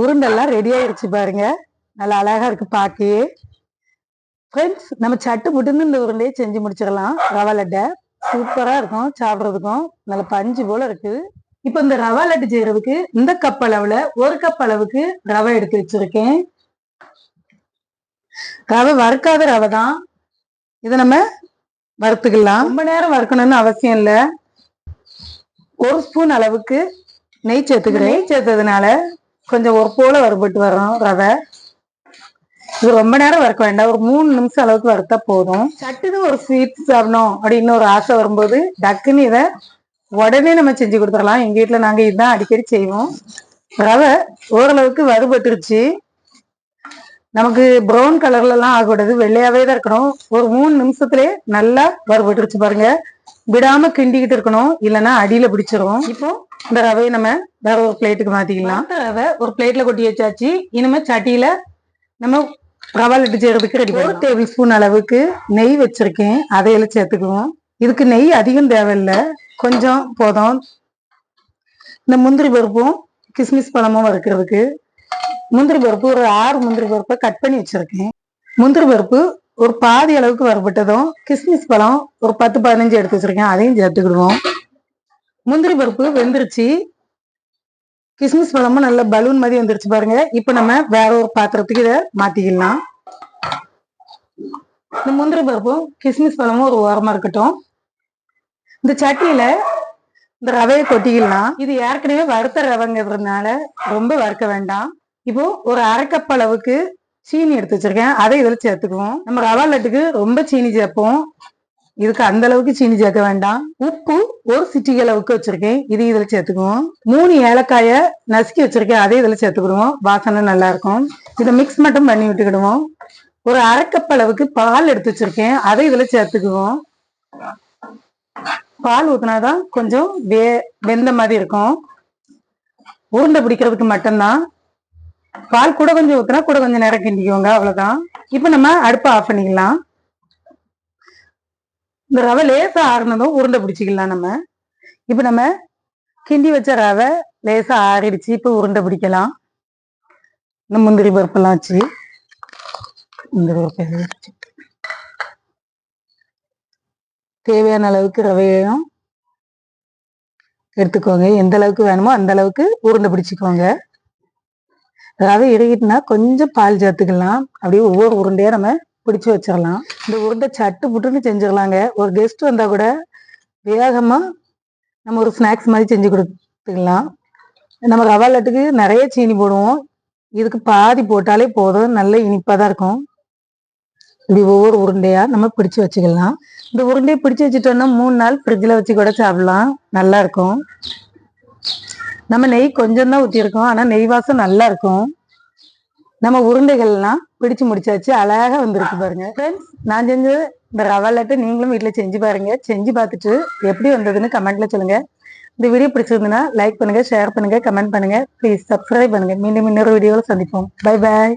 உருண்டெல்லாம் ready ஆயிடுச்சு பாருங்க. நல்லா அழகா இருக்கு பாக்கையே ஃப்ரெண்ட்ஸ் நம்ம சட்டு புட்டுன்னு இந்த உருண்டையை செஞ்சு முடிச்சிடலாம். ரவா லட்டை. சூப்பரா இருக்கும் சாப்பிட்றதுக்கும். நல்ல பஞ்சு போல இருக்கு. இப்போ இந்த ரவா லட்டு செய்யறதுக்கு இந்த கப் அளவுல ஒரு கப் அளவுக்கு ரவை எடுத்து வச்சிருக்கேன். ரவை வறுக்காத ரவை தான். இதை நம்ம வறுத்துக்கலாம். ரொம்ப நேரம் வறுக்கணும்னு அவசியம் இல்லை. ஒரு ஸ்பூன் அளவுக்கு நெய் சேர்த்துக்கிறேன். நெய் சேர்த்ததுனால கொஞ்சம் ஒரு போல வறுபட்டு வரும் ரவை. இது ரொம்ப நேரம் வறுக்க வேண்டாம். ஒரு மூணு நிமிஷம் அளவுக்கு வறுத்தா போதும். சட்டுன்னு ஒரு ஸ்வீட் சாப்பிடணும் அப்படின்னு ஒரு ஆசை வரும்போது டக்குன்னு இதை உடனே நம்ம செஞ்சு கொடுத்துடலாம். எங்க வீட்டுல நாங்க இதுதான் அடிக்கடி செய்வோம். ரவை ஓரளவுக்கு வறுபட்டுருச்சு. நமக்கு ப்ரௌன் கலர்ல எல்லாம் ஆகக்கூடாது. வெள்ளையாவே தான் இருக்கணும். ஒரு மூணு நிமிஷத்துலயே நல்லா வறுபட்டுருச்சு பாருங்க. விடாம கிண்டிக்கிட்டு இருக்கணும். இல்லைன்னா அடியில பிடிச்சிரும். இப்போ இந்த ரவையை நம்ம வேற ஒரு பிளேட்டுக்கு மாத்திக்கலாம். இந்த ரவை ஒரு பிளேட்ல கொட்டி வச்சாச்சு. இனிமே சட்டியில நம்ம ரவா லட்டு செய்யறதுக்கு ரெடி ஒரு டேபிள் ஸ்பூன் அளவுக்கு நெய் வச்சிருக்கேன். அதையில சேர்த்துக்குவோம். இதுக்கு நெய் அதிகம் தேவையில்லை. கொஞ்சம் போதும். இந்த முந்திரி பருப்பும் கிஸ்மிஸ் பழமும் வறுக்கிறதுக்கு முந்திரி பருப்பு ஒரு ஆறு முந்திரி பருப்பை கட் பண்ணி வச்சிருக்கேன். முந்திரி பருப்பு ஒரு பாதி அளவுக்கு வறுபட்டதும் கிஸ்மிஸ் பழம் ஒரு பத்து பதினஞ்சு எடுத்து வச்சிருக்கேன். அதையும் சேர்த்துக்கிடுவோம். முந்திரி பருப்பு வெந்துருச்சு. கிஸ்மிஸ் பழமும் நல்ல பலூன் மாதிரி வந்துருச்சு பாருங்க. இப்போ நம்ம வேற ஒரு பாத்திரத்துக்கு இதை மாத்திக்கலாம். இந்த முந்திரி பருப்பும் கிஸ்மிஸ் பழமும் ஒரு ஓரமா இருக்கட்டும். இந்த சட்டியில இந்த ரவையை கொட்டிக்கலாம். இது ஏற்கனவே வறுத்த ரவைங்கிறதுனால ரொம்ப வறுக்க வேண்டாம். இப்போ ஒரு அரை அளவுக்கு சீனி எடுத்து வச்சிருக்கேன். அதை இதில் சேர்த்துக்குவோம். நம்ம ரவா லட்டுக்கு ரொம்ப சீனி சேர்ப்போம். இதுக்கு அந்த அளவுக்கு சீனி சேர்க்க வேண்டாம். உப்பு ஒரு சிட்டிகை அளவுக்கு வச்சிருக்கேன். இது இதில் சேர்த்துக்குவோம். மூணு ஏலக்காயை நசுக்கி வச்சிருக்கேன். அதே இதில் சேர்த்துக்கிடுவோம். வாசனை நல்லா இருக்கும். இதை மிக்ஸ் மட்டும் பண்ணி விட்டுக்கிடுவோம். ஒரு அரைக்கப் அளவுக்கு பால் எடுத்து வச்சிருக்கேன். அதை இதில் சேர்த்துக்குவோம். பால் ஊத்தினாதான் கொஞ்சம் வே வெந்த மாதிரி இருக்கும். உருண்டை பிடிக்கிறதுக்கு மட்டும்தான். பால் கூட கொஞ்சம் ஊத்துனா கூட கொஞ்சம் நேரம் கிண்டிக்கோங்க. அவ்வளவுதான். இப்போ நம்ம அடுப்பை ஆஃப் பண்ணிக்கலாம். இந்த ரவை லேசா ஆறுனதும் உருண்டை பிடிச்சிக்கலாம் நம்ம. இப்போ நம்ம கிண்டி வச்ச ரவை லேசா ஆறிடுச்சு. இப்போ உருண்டை பிடிக்கலாம். இந்த முந்திரி பருப்பெல்லாம் வச்சு. முந்திரி பருப்பு எல்லாம் தேவையான அளவுக்கு ரவையையும் எடுத்துக்கோங்க. எந்த அளவுக்கு வேணுமோ அந்த அளவுக்கு உருண்டை பிடிச்சிக்கோங்க. ரவை இறுகிட்டுனா கொஞ்சம் பால் சேர்த்துக்கலாம். அப்படியே ஒவ்வொரு உருண்டையாக நம்ம பிடிச்சி வச்சிடலாம் இந்த உருண்டை சட்டு புட்டுன்னு செஞ்சிடலாங்க ஒரு கெஸ்ட் வந்தா கூட வேகமா நம்ம ஒரு ஸ்நாக்ஸ் மாதிரி செஞ்சு கொடுத்துக்கலாம். நம்ம ரவா லட்டுக்கு நிறைய சீனி போடுவோம். இதுக்கு பாதி போட்டாலே போதும். நல்ல இனிப்பா தான் இருக்கும். இப்படி ஒவ்வொரு உருண்டையா நம்ம பிடிச்சு வச்சுக்கலாம். இந்த உருண்டையை பிடிச்சு வச்சுட்டோம்னா மூணு நாள் ஃப்ரிட்ஜில் வச்சு கூட சாப்பிடலாம். நல்லா இருக்கும். நம்ம நெய் கொஞ்சம் தான் ஊற்றிருக்கோம் ஆனால் நெய் வாசம் நல்லா இருக்கும். நம்ம உருண்டைகள்லாம் பிடிச்சு முடிச்சாச்சு. அழகாக வந்திருக்கு பாருங்க. ஃப்ரெண்ட்ஸ் நான் செஞ்சது இந்த ரவா லட்டு நீங்களும் வீட்டில் செஞ்சு பாருங்க. செஞ்சு பார்த்துட்டு எப்படி வந்ததுன்னு கமெண்ட்ல சொல்லுங்க. இந்த வீடியோ பிடிச்சிருந்ததுன்னா லைக் பண்ணுங்க ஷேர் பண்ணுங்க கமெண்ட் பண்ணுங்க. ப்ளீஸ் சப்ஸ்கிரைப் பண்ணுங்க. மீண்டும் இன்னொரு வீடியோவில் சந்திப்போம். Bye bye